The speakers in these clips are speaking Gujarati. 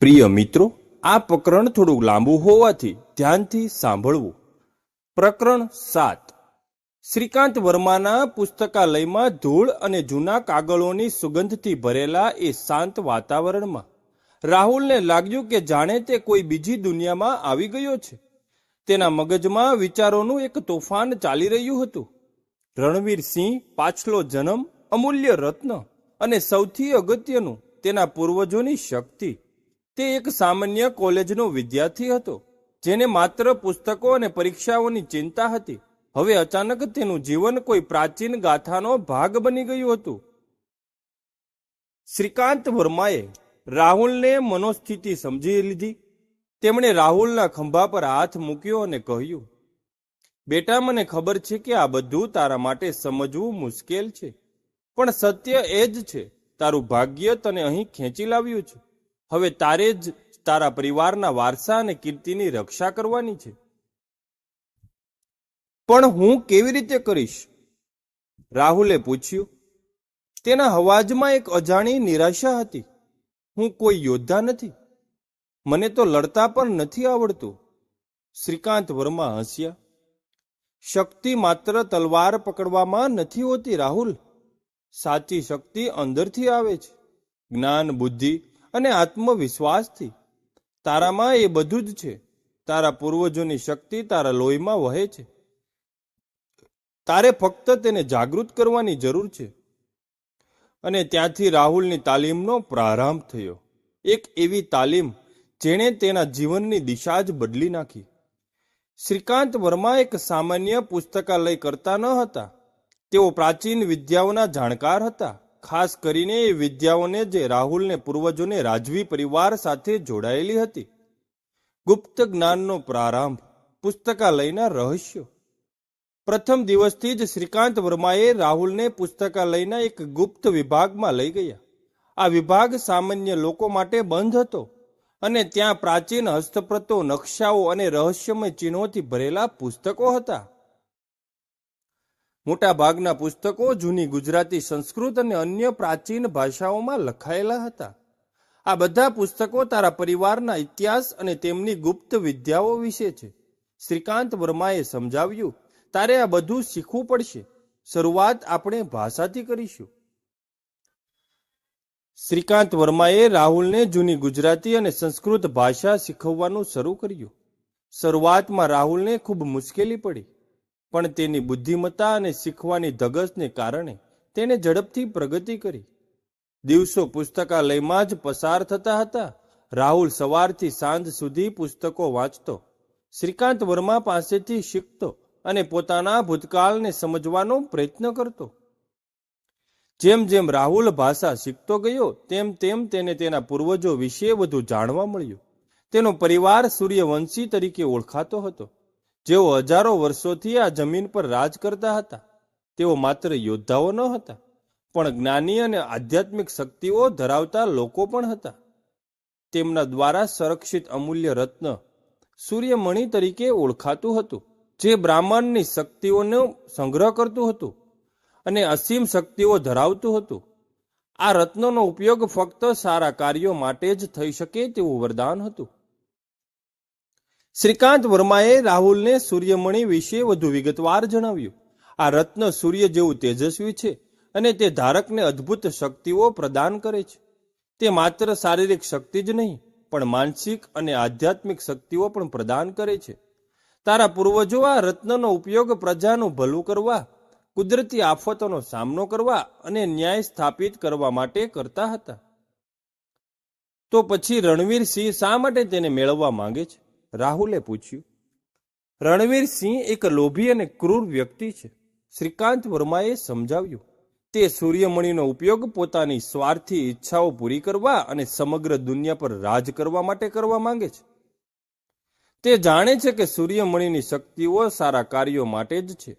પ્રિય મિત્રો, આ પ્રકરણ થોડું લાંબુ હોવાથી ધ્યાનથી સાંભળવું. પ્રકરણ સાત. શ્રીકાંત વર્માના પુસ્તકાલયમાં ધૂળ અને જૂના કાગળોની સુગંધથી ભરેલા એ શાંત વાતાવરણમાં. રાહુલને લાગ્યું કે જાણે તે કોઈ બીજી દુનિયામાં આવી ગયો છે. તેના મગજમાં વિચારોનું એક તોફાન ચાલી રહ્યું હતું. રણવીર સિંહ, પાછલો જન્મ, અમૂલ્ય રત્ન અને સૌથી અગત્યનું તેના પૂર્વજોની શક્તિ. તે એક સામાન્ય કોલેજનો વિદ્યાર્થી હતો, જેને માત્ર પુસ્તકો અને પરીક્ષાઓની ચિંતા હતી. હવે અચાનક તેનું જીવન કોઈ પ્રાચીન ગાથાનો ભાગ બની ગયું હતું. શ્રીકાંત વર્માએ રાહુલને મનોસ્થિતિ સમજી લીધી. તેમણે રાહુલના ખંભા પર હાથ મૂક્યો અને કહ્યું, બેટા, મને ખબર છે કે આ બધું તારા માટે સમજવું મુશ્કેલ છે, પણ સત્ય એ જ છે. તારું ભાગ્ય તને અહીં ખેંચી લાવ્યું છે. હવે તારે જ તારા પરિવારના વારસા અને કીર્તિની રક્ષા કરવાની છે. પણ હું કેવી રીતે કરીશ? રાહુલે પૂછ્યું. તેના અવાજમાં એક અજાણી નિરાશા હતી. હું કોઈ યોદ્ધા નથી. મને તો લડતા પણ નથી આવડતું. શ્રીકાંત વર્મા હસ્યા. શક્તિ માત્ર તલવાર પકડવામાં નથી હોતી, રાહુલ. સાચી શક્તિ અંદરથી આવે છે. જ્ઞાન, બુદ્ધિ અને આત્મવિશ્વાસથી. તારામાં એ બધું જ છે. તારા પૂર્વજોની શક્તિ તારા લોહીમાં વહે છે. તારે ફક્ત તેને જાગૃત કરવાની જરૂર છે. અને ત્યાંથી રાહુલની તાલીમનો પ્રારંભ થયો. એક એવી તાલીમ જેણે તેના જીવનની દિશા જ બદલી નાખી. શ્રીકાંત વર્મા એક સામાન્ય પુસ્તકાલય કરતા ન હતા. તેઓ પ્રાચીન વિદ્યાઓના જાણકાર હતા. ખાસ કરીને એ વિદ્યાઓને જે રાહુલને પૂર્વજોને રાજવી પરિવાર સાથે જોડાયેલી હતી. ગુપ્ત જ્ઞાનનો પ્રારંભ પુસ્તકાલયના રહસ્યો. પ્રથમ દિવસથી જ શ્રીકાંત વર્માએ રાહુલને પુસ્તકાલયના એક ગુપ્ત વિભાગમાં લઈ ગયા. આ વિભાગ સામાન્ય લોકો માટે બંધ હતો અને ત્યાં પ્રાચીન હસ્તપ્રતો, નકશાઓ અને રહસ્યમય ચિહ્નોથી ભરેલા પુસ્તકો હતા. મોટા ભાગના પુસ્તકો જૂની ગુજરાતી સંસ્કૃત અને અન્ય પ્રાચીન ભાષાઓમાં લખાયેલા હતા. આ બધા પુસ્તકો તારા પરિવારના ઇતિહાસ અને તેમની ગુપ્ત વિદ્યાઓ વિશે છે. શ્રીકાંત વર્માએ સમજાવ્યું, તારે આ બધું શીખવું પડશે. શરૂઆત આપણે ભાષાથી કરીશું. શ્રીકાંત વર્માએ રાહુલને જૂની ગુજરાતી અને સંસ્કૃત ભાષા શીખવવાનું શરૂ કર્યું. શરૂઆતમાં રાહુલને ખૂબ મુશ્કેલી પડી. પણ તેની બુદ્ધિમત્તા અને શીખવાની ધગસને કારણે તેણે ઝડપથી પ્રગતિ કરી. દિવસો પુસ્તકાલયમાં જ પસાર થતા હતા. રાહુલ સવારથી સાંજ સુધી પુસ્તકો વાંચતો, શ્રીકાંત વર્મા પાસેથી શીખતો અને પોતાના ભૂતકાળને સમજવાનો પ્રયત્ન કરતો. જેમ જેમ રાહુલ ભાષા શીખતો ગયો, તેમ તેમ તેને તેના પૂર્વજો વિશે વધુ જાણવા મળ્યું. તેનો પરિવાર સૂર્યવંશી તરીકે ઓળખાતો હતો. જેઓ હજારો વર્ષોથી આ જમીન પર રાજ કરતા હતા. તેઓ માત્ર યોદ્ધાઓ ન હતા, પણ જ્ઞાની અને આધ્યાત્મિક શક્તિઓ ધરાવતા લોકો પણ હતા. તેમના દ્વારા સંરક્ષિત અમૂલ્ય રત્ન સૂર્યમણિ તરીકે ઓળખાતું હતું, જે બ્રાહ્મણની શક્તિઓનો સંગ્રહ કરતું હતું અને અસીમ શક્તિઓ ધરાવતું હતું. આ રત્નોનો ઉપયોગ ફક્ત સારા કાર્યો માટે જ થઈ શકે તેવું વરદાન હતું. શ્રીકાંત વર્માએ રાહુલને સૂર્યમણિ વિશે વધુ વિગતવાર જણાવ્યું. આ રત્ન સૂર્ય જેવું તેજસ્વી છે અને તે ધારકને અદ્ભુત શક્તિઓ પ્રદાન કરે છે. તે માત્ર શારીરિક શક્તિ જ નહીં, પણ માનસિક અને આધ્યાત્મિક શક્તિઓ પણ પ્રદાન કરે છે. તારા પૂર્વજો આ રત્નનો ઉપયોગ પ્રજાનું ભલું કરવા, કુદરતી આફતોનો સામનો કરવા અને ન્યાય સ્થાપિત કરવા માટે કરતા હતા. તો પછી રણવીર સિંહ શા માટે તેને મેળવવા માંગે છે? રાહુલે પૂછ્યું, રણવીર સિંહ એક લોભી અને ક્રૂર વ્યક્તિ છે. શ્રીકાંત વર્માએ સમજાવ્યું, તે સૂર્યમણિનો ઉપયોગ પોતાની સ્વાર્થી ઈચ્છાઓ પૂરી કરવા અને સમગ્ર દુનિયા પર રાજ કરવા માટે કરવા માંગે છે. તે જાણે છે કે સૂર્યમણિની શક્તિઓ સારા કાર્યો માટે જ છે,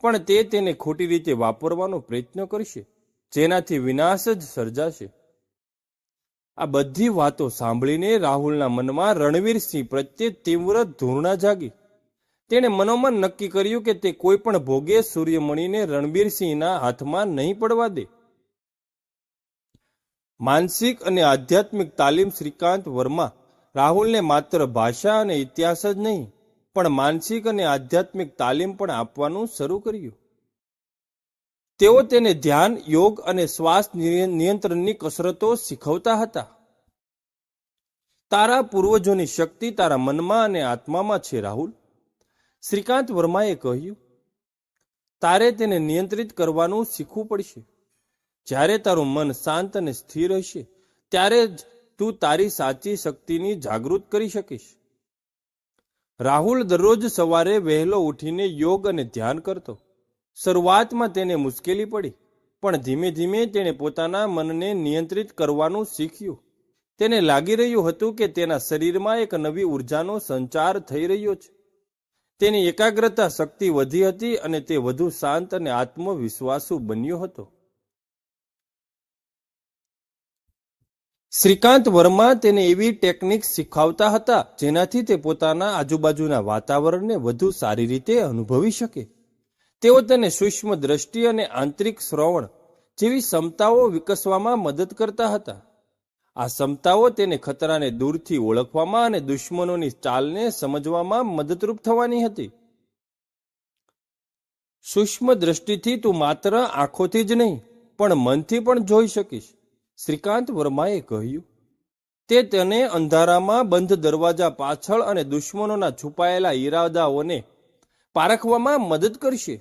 પણ તે તેને ખોટી રીતે વાપરવાનો પ્રયત્ન કરશે, જેનાથી વિનાશ જ સર્જાશે. આ બધી વાતો સાંભળીને રાહુલના મનમાં રણવીરસિંહ પ્રત્યે તીવ્ર ધૂર્ણા જાગી. તેણે મનોમન નક્કી કર્યું કે તે કોઈ પણ ભોગે સૂર્યમણિને રણબીરસિંહના હાથમાં નહીં પડવા દે. માનસિક અને આધ્યાત્મિક તાલીમ શ્રીકાંત વર્મા. રાહુલને માત્ર ભાષા અને ઇતિહાસ જ નહીં, પણ માનસિક અને આધ્યાત્મિક તાલીમ પણ આપવાનું શરૂ કર્યું. તેઓ તેને ધ્યાન, યોગ અને શ્વાસ નિયંત્રણની કસરતો શીખવતા હતા. તારા પૂર્વજોની શક્તિ તારા મનમાં અને આત્મામાં છે, રાહુલ. શ્રીકાંત વર્માએ કહ્યું, તારે તેને નિયંત્રિત કરવાનું શીખવું પડશે. જ્યારે તારું મન શાંત અને સ્થિર હશે, ત્યારે જ તું તારી સાચી શક્તિની જાગૃત કરી શકીશ. રાહુલ દરરોજ સવારે વહેલો ઉઠીને યોગ અને ધ્યાન કરતો. શરૂઆતમાં તેને મુશ્કેલી પડી, પણ ધીમે ધીમે તેણે પોતાના મનને નિયંત્રિત કરવાનું શીખ્યું. તેને લાગી રહ્યું હતું કે તેના શરીરમાં એક નવી ઉર્જાનો સંચાર થઈ રહ્યો છે. તેની એકાગ્રતા શક્તિ વધી હતી અને તે વધુ શાંત અને આત્મવિશ્વાસુ બન્યો હતો. શ્રીકાંત વર્મા તેને એવી ટેકનિક શીખવતા હતા જેનાથી તે પોતાના આજુબાજુના વાતાવરણને વધુ સારી રીતે અનુભવી શકે. તેઓ તેને સૂક્ષ્મ દ્રષ્ટિ અને આંતરિક શ્રવણ જેવી ક્ષમતાઓ વિકસવામાં મદદ કરતા હતા. આ ક્ષમતાઓ તેને ખતરાને દૂરથી ઓળખવામાં અને દુશ્મનોની ચાલને સમજવામાં મદદરૂપ થવાની હતી. સૂક્ષ્મ દ્રષ્ટિથી તું માત્ર આંખોથી જ નહીં, પણ મનથી પણ જોઈ શકીશ, શ્રીકાંત વર્માએ કહ્યું. તે તેને અંધારામાં બંધ દરવાજા પાછળ અને દુશ્મનોના છુપાયેલા ઈરાદાઓને પારખવામાં મદદ કરશે.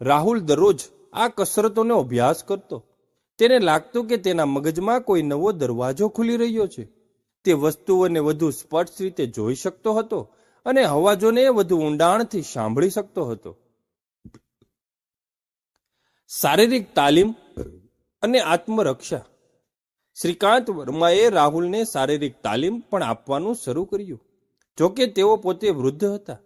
રાહુલ દરરોજ આ કસરતોનો અભ્યાસ કરતો. તેને લાગતું કે તેના મગજમાં કોઈ નવો દરવાજો ખુલી રહ્યો છે. તે વસ્તુઓને વધુ સ્પષ્ટ રીતે જોઈ શકતો હતો અને અવાજોને વધુ ઊંડાણથી સાંભળી શકતો હતો. શારીરિક તાલીમ અને આત્મરક્ષા. શ્રીકાંત વર્માએ રાહુલને શારીરિક તાલીમ પણ આપવાનું શરૂ કર્યું. જોકે તેઓ પોતે વૃદ્ધ હતા.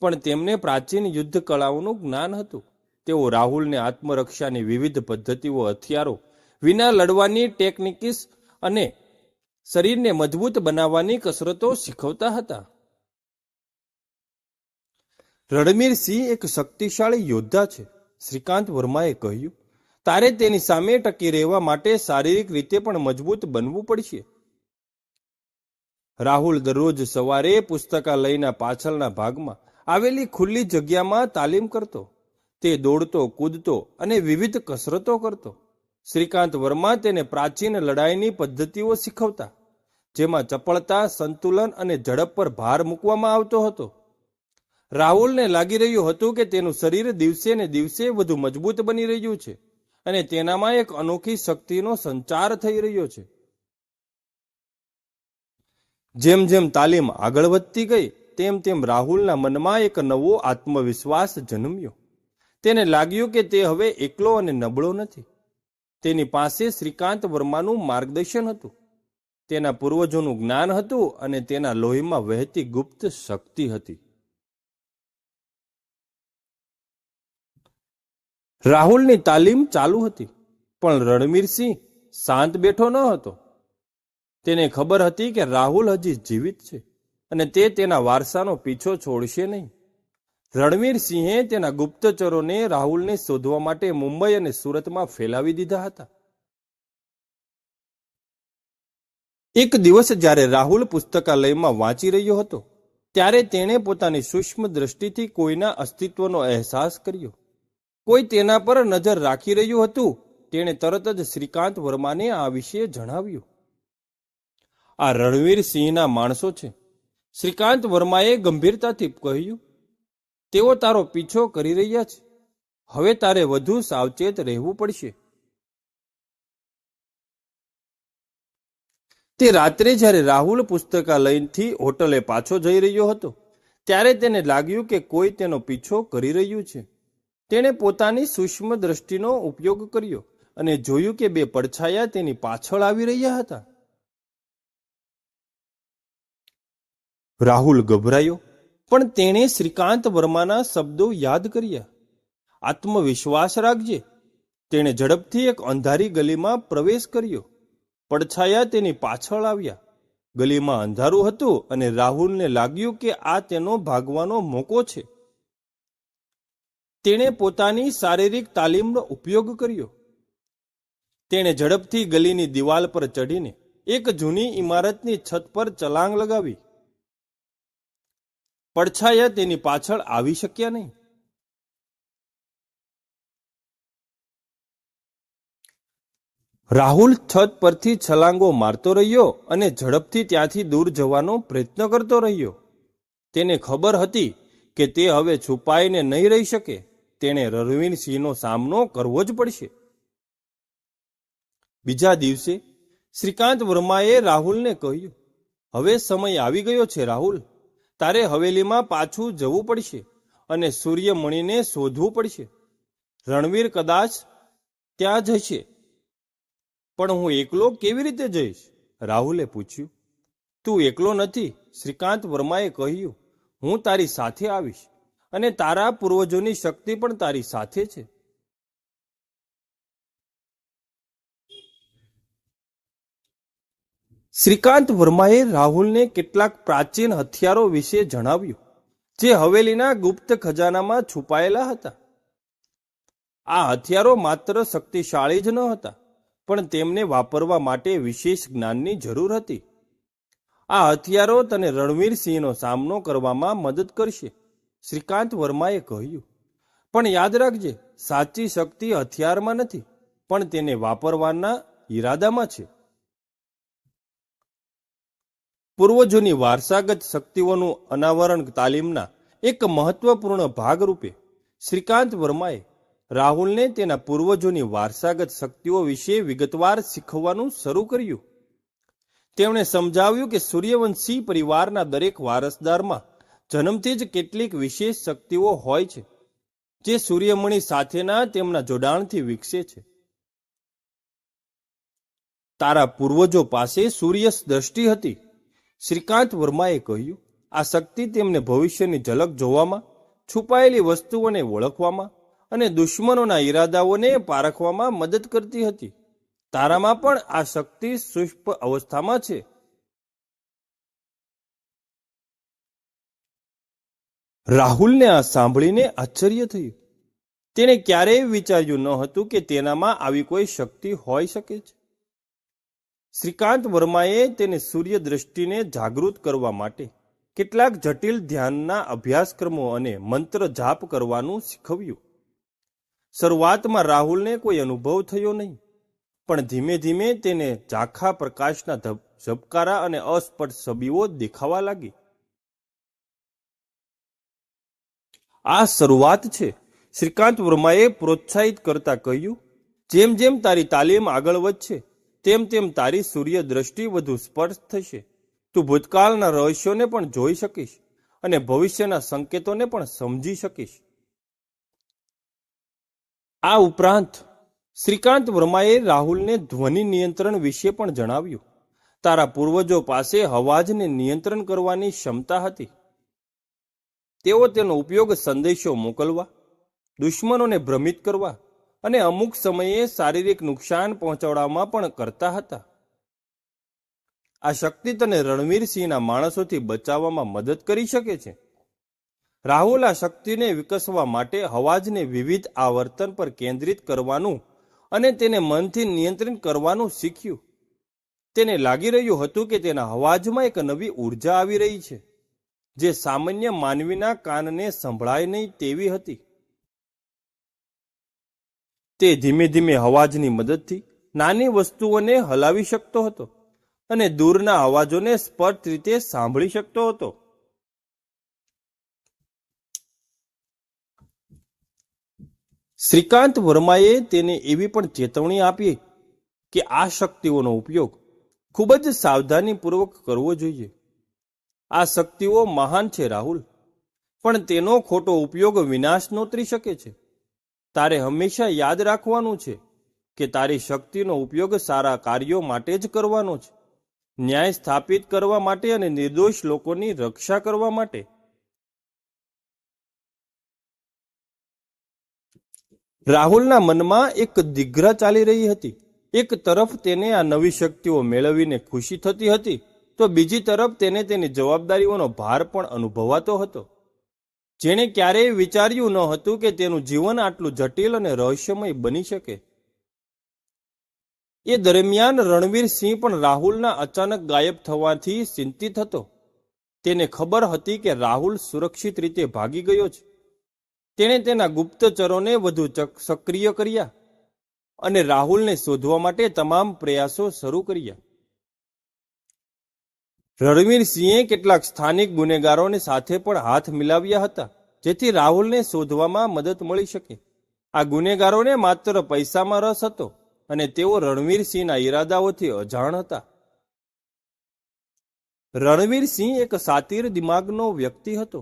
પણ તેમને પ્રાચીન યુદ્ધ કળાઓનું જ્ઞાન હતું. તેઓ રાહુલને આત્મરક્ષાની વિવિધ પદ્ધતિઓ, હથિયારો વિના લડવાની ટેકનિકીસ અને શરીરને મજબૂત બનાવવાની કસરતો શીખવતા હતા. રણવીર સિંહ એક શક્તિશાળી યોદ્ધા છે, શ્રીકાંત વર્માએ કહ્યું. તારે તેની સામે ટકી રહેવા માટે શારીરિક રીતે પણ મજબૂત બનવું પડશે. રાહુલ દરરોજ સવારે પુસ્તકાલયના પાછળના ભાગમાં આવેલી ખુલ્લી જગ્યામાં તાલીમ કરતો. તે દોડતો, કૂદતો અને વિવિધ કસરતો કરતો. શ્રીકાંત વર્મા તેને પ્રાચીન લડાઈની પદ્ધતિઓ શીખવતા, જેમાં ચપળતા, સંતુલન અને ઝડપ પર ભાર મૂકવામાં આવતો હતો. રાહુલને લાગી રહ્યું હતું કે તેનું શરીર દિવસે ને દિવસે વધુ મજબૂત બની રહ્યું છે અને તેનામાં એક અનોખી શક્તિનો સંચાર થઈ રહ્યો છે. જેમ જેમ તાલીમ આગળ વધતી ગઈ, તેમ તેમ રાહુલના મનમાં એક નવો આત્મવિશ્વાસ જન્મ્યો. તેને લાગ્યું કે તે હવે એકલો અને નબળો નથી. તેની પાસે શ્રીકાંત વર્માનું માર્ગદર્શન હતું. તેના પૂર્વજોનું જ્ઞાન હતું અને તેના લોહીમાં વહેતી ગુપ્ત શક્તિ હતી. રાહુલની તાલીમ ચાલુ હતી, પણ રણવીરસિંહ શાંત બેઠો ન હતો. તેને ખબર હતી કે રાહુલ હજી જીવિત છે અને તે તેના વારસાનો પીછો છોડશે નહીં. રણવીર સિંહે તેના ગુપ્તચરોને રાહુલને શોધવા માટે મુંબઈ અને સુરતમાં ફેલાવી દીધા હતા. એક દિવસ જ્યારે રાહુલ પુસ્તકાલયમાં વાંચી રહ્યો હતો, ત્યારે તેણે પોતાની સૂક્ષ્મ દ્રષ્ટિથી કોઈના અસ્તિત્વનો અહેસાસ કર્યો. કોઈ તેના પર નજર રાખી રહ્યું હતું, તેણે તરત જ શ્રીકાંત વર્માને આ વિશે જણાવ્યું. આ રણવીર સિંહના માણસો છે. શ્રીકાંત વર્માએ ગંભીરતાથી કહ્યું, તેઓ તારો પીછો કરી રહ્યા છે. હવે તારે વધુ સાવચેત રહેવું પડશે. તે રાત્રે જ્યારે રાહુલ પુસ્તકાલયથી હોટલે પાછો જઈ રહ્યો હતો, ત્યારે તેને લાગ્યું કે કોઈ તેનો પીછો કરી રહ્યું છે. તેણે પોતાની સૂક્ષ્મ દ્રષ્ટિનો ઉપયોગ કર્યો અને જોયું કે બે પડછાયા તેની પાછળ આવી રહ્યા હતા. રાહુલ ગભરાયો. પણ તેણે શ્રીકાંત વર્માના શબ્દો યાદ કર્યા. આત્મવિશ્વાસ રાખજે. તેણે ઝડપથી એક અંધારી ગલીમાં પ્રવેશ કર્યો. પડછાયા તેની પાછળ આવ્યા. ગલીમાં અંધારું હતું અને રાહુલને લાગ્યું કે આ તેનો ભાગવાનો મોકો છે. તેણે પોતાની શારીરિક તાલીમનો ઉપયોગ કર્યો. તેણે ઝડપથી ગલીની દિવાલ પર ચઢીને એક જૂની ઇમારતની છત પર ચલાંગ લગાવી. પડછાયા તેની પાછળ આવી શક્યા નહીં. રાહુલ છત પરથી છલાંગો મારતો રહ્યો અને ઝડપથી ત્યાંથી દૂર જવાનો પ્રયત્ન કરતો રહ્યો. તેને ખબર હતી કે તે હવે છુપાઈને નહીં રહી શકે. તેણે રણવીરસિંહનો સામનો કરવો જ પડશે. બીજા દિવસે શ્રીકાંત વર્માએ રાહુલને કહ્યું, હવે સમય આવી ગયો છે, રાહુલ. તારે હવેલીમાં પાછું જવું પડશે અને સૂર્યમણીને શોધવું પડશે. રણવીર કદાચ ત્યાં જશે પણ હું એકલો કેવી રીતે જઈશ? રાહુલે પૂછ્યું. તું એકલો નથી, શ્રીકાંત વર્માએ કહ્યું. હું તારી સાથે આવીશ અને તારા પૂર્વજોની શક્તિ પણ તારી સાથે છે. શ્રીકાંત વર્માએ રાહુલને કેટલાક પ્રાચીન હથિયારો વિશે જણાવ્યું, જે હવેલીના ગુપ્ત ખજાનામાં છુપાયેલા હતા. આ હથિયારો માત્ર શક્તિશાળી જ ન હતા, પણ તેમને વાપરવા માટે વિશેષ જ્ઞાનની જરૂર હતી. આ હથિયારો તને રણવીરસિંહનો સામનો કરવામાં મદદ કરશે, શ્રીકાંત વર્માએ કહ્યું. પણ યાદ રાખજે, સાચી શક્તિ હથિયારમાં નથી, પણ તેને વાપરવાના ઈરાદામાં છે. પૂર્વજોની વારસાગત શક્તિઓનું અનાવરણ તાલીમના એક મહત્વપૂર્ણ ભાગરૂપે શ્રીકાંત વર્માએ રાહુલને તેના પૂર્વજોની વારસાગત શક્તિઓ વિશે વિગતવાર શીખવવાનું શરૂ કર્યું. તેમણે સમજાવ્યું કે સૂર્યવંશી પરિવારના દરેક વારસદારમાં જન્મથી જ કેટલીક વિશેષ શક્તિઓ હોય છે, જે સૂર્યમણી સાથેના તેમના જોડાણથી વિકસે છે. તારા પૂર્વજો પાસે સૂર્ય દ્રષ્ટિ હતી શ્રીકાંત વર્માએ કહ્યું, આ શક્તિ તેમને ભવિષ્યની ઝલક જોવામાં, છુપાયેલી વસ્તુઓને ઓળખવામાં અને દુશ્મનોના ઈરાદાઓને પારખવામાં મદદ કરતી હતી. તારામાં પણ આ શક્તિ શુષ્પ અવસ્થામાં છે. રાહુલને આ સાંભળીને આશ્ચર્ય થયું. તેણે ક્યારેય વિચાર્યું ન હતું કે તેનામાં આવી કોઈ શક્તિ હોઈ શકે છે. શ્રીકાંત વર્માએ તેને સૂર્ય દ્રષ્ટિને જાગૃત કરવા માટે કેટલાક જટિલ ધ્યાનના અભ્યાસક્રમો અને મંત્ર જાપ કરવાનું શીખવ્યું. શરૂઆતમાં રાહુલને કોઈ અનુભવ થયો નહીં, પણ ધીમે ધીમે તેને ઝાંખા પ્રકાશના ઝબકારા અને અસ્પષ્ટ છબીઓ દેખાવા લાગી. આ શરૂઆત છે, શ્રીકાંત વર્માએ પ્રોત્સાહિત કરતા કહ્યું, જેમ જેમ તારી તાલીમ આગળ વધશે તેમ તેમ તારી સૂર્ય દ્રષ્ટિ વધુ સ્પષ્ટ થશે. તું ભૂતકાળના રહસ્યોને પણ જોઈ શકીશ અને ભવિષ્યના સંકેતોને પણ સમજી શકીશ. આ ઉપરાંત, શ્રીકાંત વર્માએ રાહુલને ધ્વનિ નિયંત્રણ વિશે પણ જણાવ્યું. તારા પૂર્વજો પાસે અવાજને નિયંત્રણ કરવાની ક્ષમતા હતી. તેઓ તેનો ઉપયોગ સંદેશો મોકલવા, દુશ્મનોને ભ્રમિત કરવા અને અમુક સમયે શારીરિક નુકસાન પહોંચાડવામાં પણ કરતા હતા. આ શક્તિ તને રણવીરસિંહના માણસોથી બચાવવામાં મદદ કરી શકે છે. રાહુલ આ શક્તિને વિકસવા માટે અવાજને વિવિધ આવર્તન પર કેન્દ્રિત કરવાનું અને તેને મનથી નિયંત્રિત કરવાનું શીખ્યું. તેને લાગી રહ્યું હતું કે તેના અવાજમાં એક નવી ઊર્જા આવી રહી છે, જે સામાન્ય માનવીના કાનને સંભળાય નહીં તેવી હતી. તે ધીમે ધીમે અવાજની મદદથી નાની વસ્તુઓને હલાવી શકતો હતો અને દૂરના અવાજોને સ્પષ્ટ રીતે સાંભળી શકતો હતો. શ્રીકાંત વર્માએ તેને એવી પણ ચેતવણી આપી કે આ શક્તિઓનો ઉપયોગ ખૂબ જ સાવધાનીપૂર્વક કરવો જોઈએ. આ શક્તિઓ મહાન છે, રાહુલ, પણ તેનો ખોટો ઉપયોગ વિનાશ નોતરી શકે છે. તારે હંમેશા યાદ રાખવાનું છે કે તારી શક્તિનો ઉપયોગ સારા કાર્યો માટે જ કરવાનો છે. ન્યાય સ્થાપિત કરવા માટે અને નિર્દોષ લોકોની રક્ષા કરવા માટે. રાહુલના મનમાં એક દિગ્રા ચાલી રહી હતી. એક તરફ તેને આ નવી શક્તિઓ મેળવીને ખુશી થતી હતી, તો બીજી તરફ તેને તેની જવાબદારીઓનો ભાર પણ અનુભવાતો હતો. જેણે ક્યારેય વિચાર્યું ન હતું કે તેનું જીવન આટલું જટિલ અને રહસ્યમય બની શકે. એ દરમિયાન રણવીર સિંહ પણ રાહુલના અચાનક ગાયબ થવાથી ચિંતિત હતો. તેને ખબર હતી કે રાહુલ સુરક્ષિત રીતે ભાગી ગયો છે. તેણે તેના ગુપ્તચરોને વધુ સક્રિય કર્યા અને રાહુલને શોધવા માટે તમામ પ્રયાસો શરૂ કર્યા. રણવીર સિંહે કેટલાક સ્થાનિક ગુનેગારોની સાથે પણ હાથ મિલાવ્યા હતા, જેથી રાહુલને શોધવામાં મદદ મળી શકે. આ ગુનેગારોને માત્ર પૈસામાં રસ હતો અને તેઓ રણવીર સિંહના ઈરાદાઓથી અજાણ હતા. રણવીર સિંહ એક સાતીર દિમાગનો વ્યક્તિ હતો.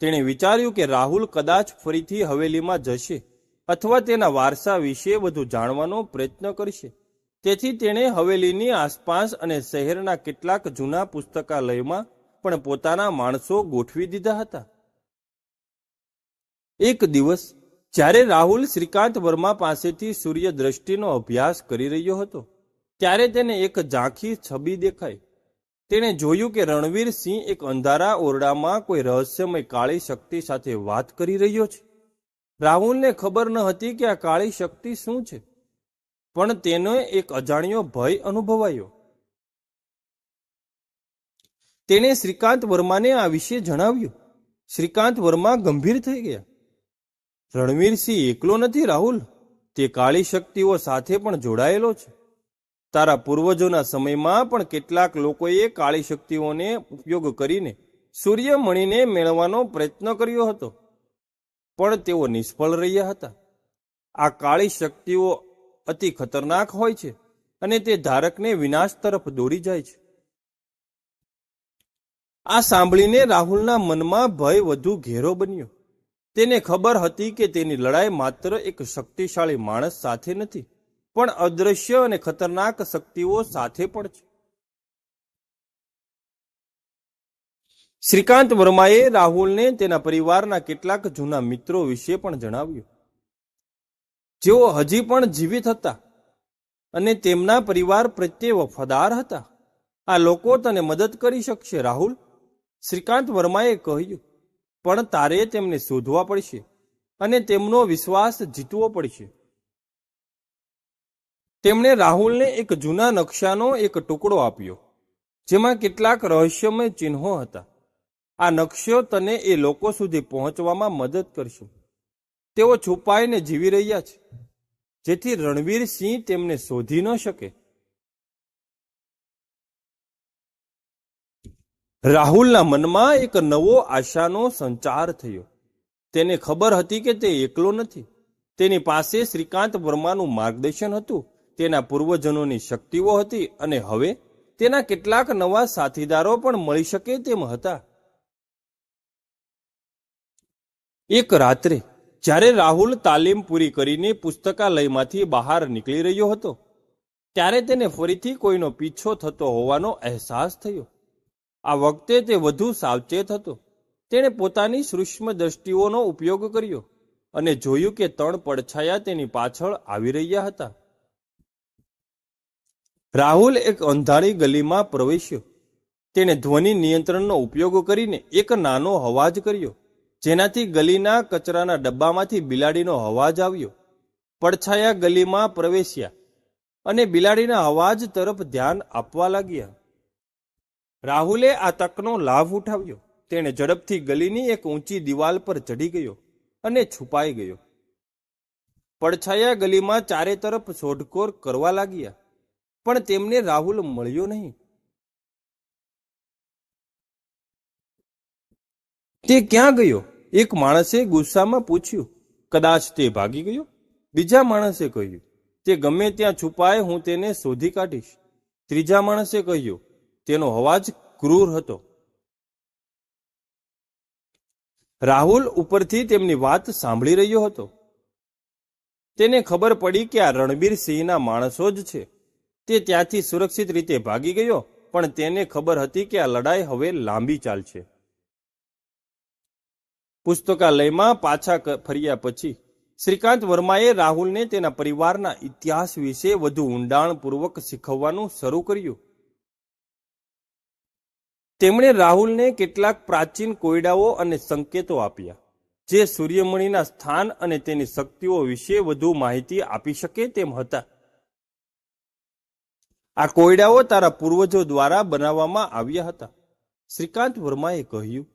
તેણે વિચાર્યું કે રાહુલ કદાચ ફરીથી હવેલીમાં જશે અથવા તેના વારસા વિશે વધુ જાણવાનો પ્રયત્ન કરશે. તેથી તેણે હવેલીની આસપાસ અને શહેરના કેટલાક જૂના પુસ્તકાલયમાં પણ પોતાના માણસો ગોઠવી દીધા હતા. એક દિવસ, જ્યારે રાહુલ શ્રીકાંત વર્મા પાસેથી સૂર્ય દ્રષ્ટિનો અભ્યાસ કરી રહ્યો હતો, ત્યારે તેને એક ઝાંખી છબી દેખાઈ. તેણે જોયું કે રણવીર સિંહ એક અંધારા ઓરડામાં કોઈ રહસ્યમય કાળી શક્તિ સાથે વાત કરી રહ્યો છે. રાહુલને ખબર ન હતી કે આ કાળી શક્તિ શું છે. પણ તેનો એક અજાણ્યો ભય અનુભવાયો. તેણે શ્રીકાંત વર્માને આ વિશે જણાવ્યું. શ્રીકાંત વર્મા ગંભીર થઈ ગયા. રણવીરસિંહ એકલો નથી રાહુલ. તે કાળી શક્તિઓ સાથે પણ જોડાયેલો છે. તારા પૂર્વજોના સમયમાં પણ કેટલાક લોકોએ કાળી શક્તિઓને ઉપયોગ કરીને સૂર્યમણીને મેળવવાનો પ્રયત્ન કર્યો હતો. પણ તેઓ નિષ્ફળ રહ્યા હતા. આ કાળી શક્તિઓ અતિ ખતરનાક હોય છે અને તે ધારકને વિનાશ તરફ દોરી જાય છે. આ સાંભળીને રાહુલના મનમાં ભય વધુ ઘેરો બન્યો. તેને ખબર હતી કે તેની લડાઈ માત્ર એક શક્તિશાળી માણસ સાથે નથી, પણ અદૃશ્ય અને ખતરનાક શક્તિઓ સાથે પણ છે. શ્રીકાંત વર્માએ રાહુલને તેના પરિવારના કેટલાક જૂના મિત્રો વિશે પણ જણાવ્યું. જેઓ હજી પણ જીવિત હતા અને તેમના પરિવાર પ્રત્યે વફાદાર હતા. આ લોકો તને મદદ કરી શકશે, રાહુલ, શ્રીકાંત વર્માએ કહ્યું. પણ તારે તેમને શોધવા પડશે અને તેમનો વિશ્વાસ જીતવો પડશે. તેમણે રાહુલને એક જૂના નકશાનો એક ટુકડો આપ્યો, જેમાં કેટલાક રહસ્યમય ચિહ્નો હતા. આ નકશો તને એ લોકો સુધી પહોંચવામાં મદદ કરશે. તેઓ છુપાઈને જીવી રહ્યા છે. જેથી રણવીર સિંહ તેમને શોધી ન શકે. રાહુલના મનમાં એક નવો આશાનો સંચાર થયો. તેને ખબર હતી કે તે એકલો નથી. તેની પાસે શ્રીકાંત વર્માનું માર્ગદર્શન હતું. તેના પૂર્વજનોની શક્તિઓ હતી અને હવે તેના કેટલાક નવા સાથીદારો પણ મળી શકે તેમ હતા. એક રાત્રે જ્યારે રાહુલ તાલીમ પૂરી કરીને પુસ્તકાલયમાંથી બહાર નીકળી રહ્યો હતો, ત્યારે તેને ફરીથી કોઈનો પીછો થતો હોવાનો અહેસાસ થયો. આ વખતે તે વધુ સાવચેત હતો. તેણે પોતાની સૂક્ષ્મ દ્રષ્ટિઓનો ઉપયોગ કર્યો અને જોયું કે ત્રણ પડછાયા તેની પાછળ આવી રહ્યા હતા. રાહુલ એક અંધારી ગલીમાં પ્રવેશ્યો. તેણે ધ્વનિ નિયંત્રણનો ઉપયોગ કરીને એક નાનો અવાજ કર્યો. જેનાથી ગલીના કચરાના ડબ્બામાંથી બિલાડીનો અવાજ આવ્યો. પડછાયા ગલીમાં પ્રવેશ્યા અને બિલાડીના અવાજ તરફ ધ્યાન આપવા લાગ્યા. રાહુલે આ તકનો લાભ ઉઠાવ્યો. તેણે ઝડપથી ગલીની એક ઊંચી દિવાલ પર ચઢી ગયો અને છુપાઈ ગયો. પડછાયા ગલીમાં ચારે તરફ શોધખોળ કરવા લાગ્યા, પણ તેમને રાહુલ મળ્યો નહીં. તે ક્યાં ગયો? એક માણસે ગુસ્સામાં પૂછ્યું. કદાચ તે ભાગી ગયો? બીજા માણસે કહ્યું, તે ગમે ત્યાં છુપાય, હું તેને શોધી કાઢીશ. ત્રીજા માણસે કહ્યું, તેનો અવાજ ક્રૂર હતો. રાહુલ ઉપરથી તેમની વાત સાંભળી રહ્યો હતો. તેને ખબર પડી કે આ રણબીર સિંહના માણસો જ છે. તે ત્યાંથી સુરક્ષિત રીતે ભાગી ગયો, પણ તેને ખબર હતી કે આ લડાઈ હવે લાંબી ચાલશે. પુસ્તકાલયમાં પાછા ફર્યા પછી શ્રીકાંત વર્માએ રાહુલને તેના પરિવારના ઇતિહાસ વિશે વધુ ઊંડાણપૂર્વક શીખવવાનું શરૂ કર્યું. તેમણે રાહુલને કેટલાક પ્રાચીન કોયડાઓ અને સંકેતો આપ્યા, જે સૂર્યમણીના સ્થાન અને તેની શક્તિઓ વિશે વધુ માહિતી આપી શકે તેમ હતા. આ કોયડાઓ તારા પૂર્વજો દ્વારા બનાવવામાં આવ્યા હતા, શ્રીકાંત વર્માએ કહ્યું.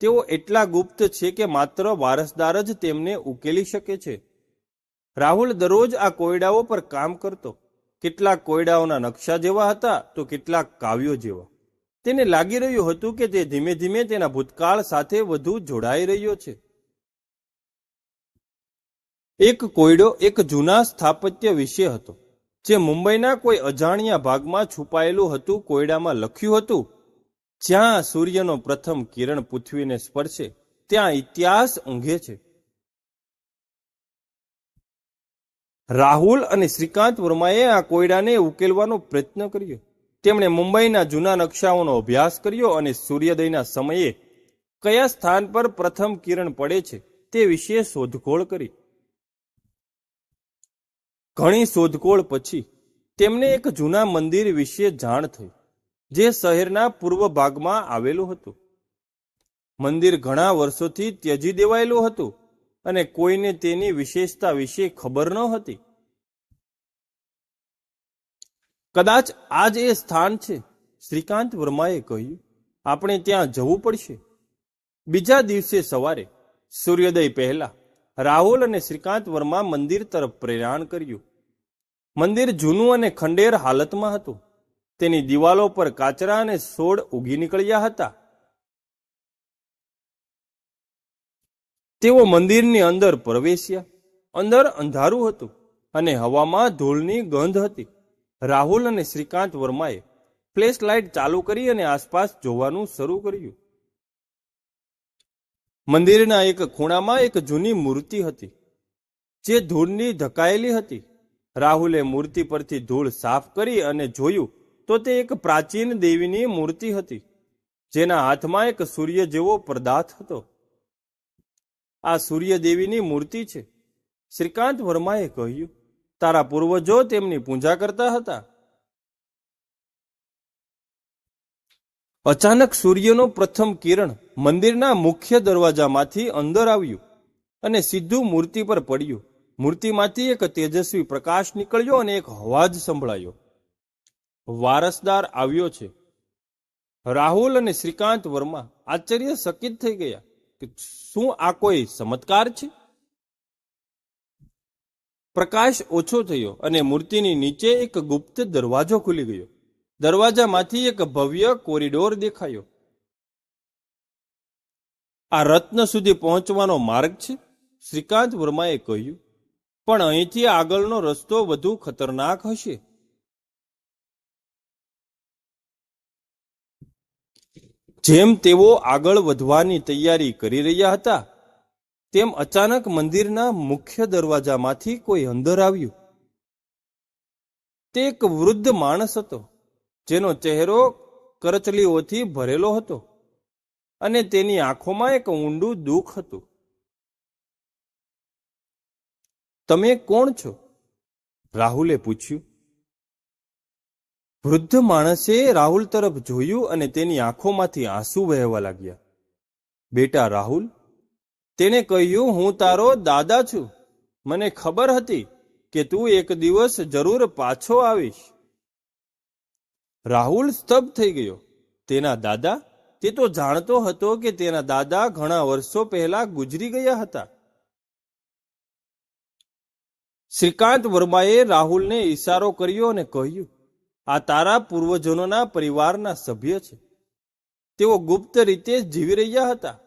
તેઓ એટલા ગુપ્ત છે કે માત્ર વારસદાર જ તેમને ઉકેલી શકે છે. રાહુલ દરરોજ આ કોયડાઓ પર કામ કરતો. કેટલાક કોયડાઓના નકશા જેવા હતા તો કેટલાક કાવ્યો જેવા. તેને લાગી રહ્યું હતું કે તે ધીમે ધીમે તેના ભૂતકાળ સાથે વધુ જોડાઈ રહ્યો છે. એક કોયડો એક જૂના સ્થાપત્ય વિશે હતો. જે મુંબઈના કોઈ અજાણ્યા ભાગમાં છુપાયેલું હતું, કોયડામાં લખ્યું હતું જ્યાં સૂર્યનો પ્રથમ કિરણ પૃથ્વીને સ્પર્શે, ત્યાં ઇતિહાસ ઊંઘે છે. રાહુલ અને શ્રીકાંત વર્માએ આ કોયડાને ઉકેલવાનો પ્રયત્ન કર્યો. તેમણે મુંબઈના જૂના નકશાઓનો અભ્યાસ કર્યો અને સૂર્યોદયના સમયે કયા સ્થાન પર પ્રથમ કિરણ પડે છે તે વિશે શોધખોળ કરી. ઘણી શોધખોળ પછી, તેમને એક જૂના મંદિર વિશે જાણ થઈ. જે શહેરના પૂર્વ ભાગમાં આવેલું હતું. મંદિર ઘણા વર્ષોથી ત્યજી દેવાયેલું હતું અને કોઈને તેની વિશેષતા વિશે ખબર ન હતી. કદાચ આ જ એ સ્થાન છે, શ્રીકાંત વર્માએ કહ્યું. આપણે ત્યાં જવું પડશે. બીજા દિવસે સવારે, સૂર્યોદય પહેલા, રાહુલ અને શ્રીકાંત વર્મા મંદિર તરફ પ્રયાણ કર્યું. મંદિર જૂનું અને ખંડેર હાલતમાં હતું. તેની દિવાલો પર કાચરા અને સોડ ઉગી નીકળ્યા હતા. તેઓ મંદિરની અંદર પ્રવેશ્યા. અંદર અંધારું હતું અને હવામાં ધૂળની ગંધ હતી. રાહુલ અને શ્રીકાંત વર્માએ ફ્લેશ લાઇટ ચાલુ કરી અને આસપાસ જોવાનું શરૂ કર્યું. મંદિરના એક ખૂણામાં એક જૂની મૂર્તિ હતી, જે ધૂળની ધકાયેલી હતી. રાહુલે મૂર્તિ પરથી ધૂળ સાફ કરી અને જોયું તો તે એક પ્રાચીન દેવીની મૂર્તિ હતી, જેના હાથમાં એક સૂર્ય જેવો પદાર્થ હતો. આ સૂર્ય દેવીની મૂર્તિ છે. શ્રીકાંત વર્માએ કહ્યું, તારા પૂર્વજો તેમની પૂજા કરતા હતા. અચાનક સૂર્યનો પ્રથમ કિરણ મંદિરના મુખ્ય દરવાજામાંથી અંદર આવ્યું અને સીધું મૂર્તિ પર પડ્યું. મૂર્તિમાંથી એક તેજસ્વી પ્રકાશ નીકળ્યો અને એક અવાજ સંભળાયો. વારસદાર આવ્યો છે. રાહુલ અને શ્રીકાંત વર્મા આશ્ચર્યચકિત થઈ ગયા કે શું આ કોઈ ચમત્કાર છે? પ્રકાશ ઓછો થયો અને મૂર્તિની નીચે એક ગુપ્ત દરવાજો ખુલી ગયો. દરવાજામાંથી એક ભવ્ય કોરિડોર દેખાયો. આ રત્ન સુધી પહોંચવાનો માર્ગ છે, શ્રીકાંત વર્માએ કહ્યું. પણ અહીંથી આગળનો રસ્તો વધુ ખતરનાક હશે. જેમ તેઓ આગળ વધવાની તૈયારી કરી રહ્યા હતા, તેમ અચાનક મંદિરના મુખ્ય દરવાજામાંથી કોઈ અંદર આવ્યું. તે એક વૃદ્ધ માણસ હતો, જેનો ચહેરો કરચલીઓથી ભરેલો હતો અને તેની આંખોમાં એક ઊંડું દુઃખ હતું. તમે કોણ છો? રાહુલે પૂછ્યું. વૃદ્ધ માણસે રાહુલ તરફ જોયું અને તેની આંખોમાંથી આંસુ વહેવા લાગ્યા. બેટા રાહુલ તેણે કહ્યું, હું તારો દાદા છું. મને ખબર હતી કે તું એક દિવસ જરૂર પાછો આવીશ. રાહુલ સ્તબ્ધ થઈ ગયો. તેના દાદા? તે તો જાણતો હતો કે તેના દાદા ઘણા વર્ષો પહેલા ગુજરી ગયા હતા. શ્રીકાંત વર્માએ રાહુલને ઈશારો કર્યો અને કહ્યું આ તારા પૂર્વજોના પરિવારના સભ્ય છે. તેઓ ગુપ્ત રીતે જીવી રહ્યા હતા,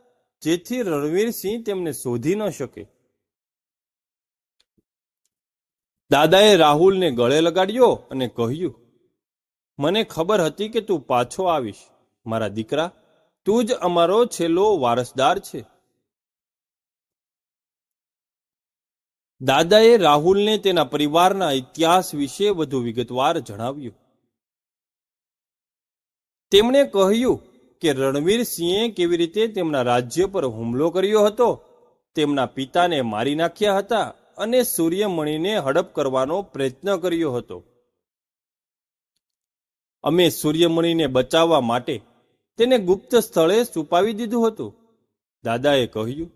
જેથી રણવીરસિંહ તેમને શોધી ન શકે. દાદાએ રાહુલને ગળે લગાડ્યો અને કહ્યું, મને ખબર હતી કે તું પાછો આવીશ. મારા દીકરા, તું જ અમારો છેલ્લો વારસદાર છે. દાદાએ રાહુલને તેના પરિવારના ઇતિહાસ વિશે વધુ વિગતવાર જણાવ્યું. તેમણે કહ્યું કે રણવીરસિંહે કેવી રીતે તેમના રાજ્ય પર હુમલો કર્યો હતો? તેમના પિતાને મારી નાખ્યા હતા અને સૂર્યમણીને હડપ કરવાનો પ્રયત્ન કર્યો હતો. અમે સૂર્યમણીને બચાવવા માટે તેને ગુપ્ત સ્થળે છુપાવી દીધું હતું, દાદાએ કહ્યું.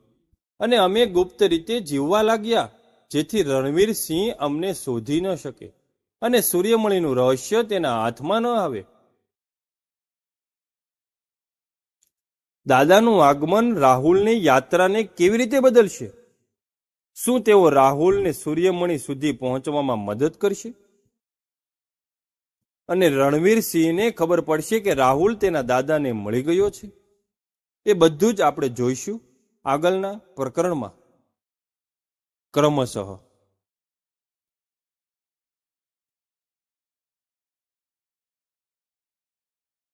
અને અમે ગુપ્ત રીતે જીવવા લાગ્યા, જેથી રણવીરસિંહ અમને શોધી ન શકે અને સૂર્યમણીનું રહસ્ય તેના હાથમાં ન આવે. દાદાનું આગમન રાહુલની યાત્રાને કેવી રીતે બદલશે? શું તેઓ રાહુલને સૂર્યમણી સુધી પહોંચવામાં મદદ કરશે? અને રણવીર સિંહને ખબર પડશે કે રાહુલ તેના દાદાને મળી ગયો છે. એ બધું જ આપણે જોઈશું આગળના પ્રકરણમાં. ક્રમશઃ.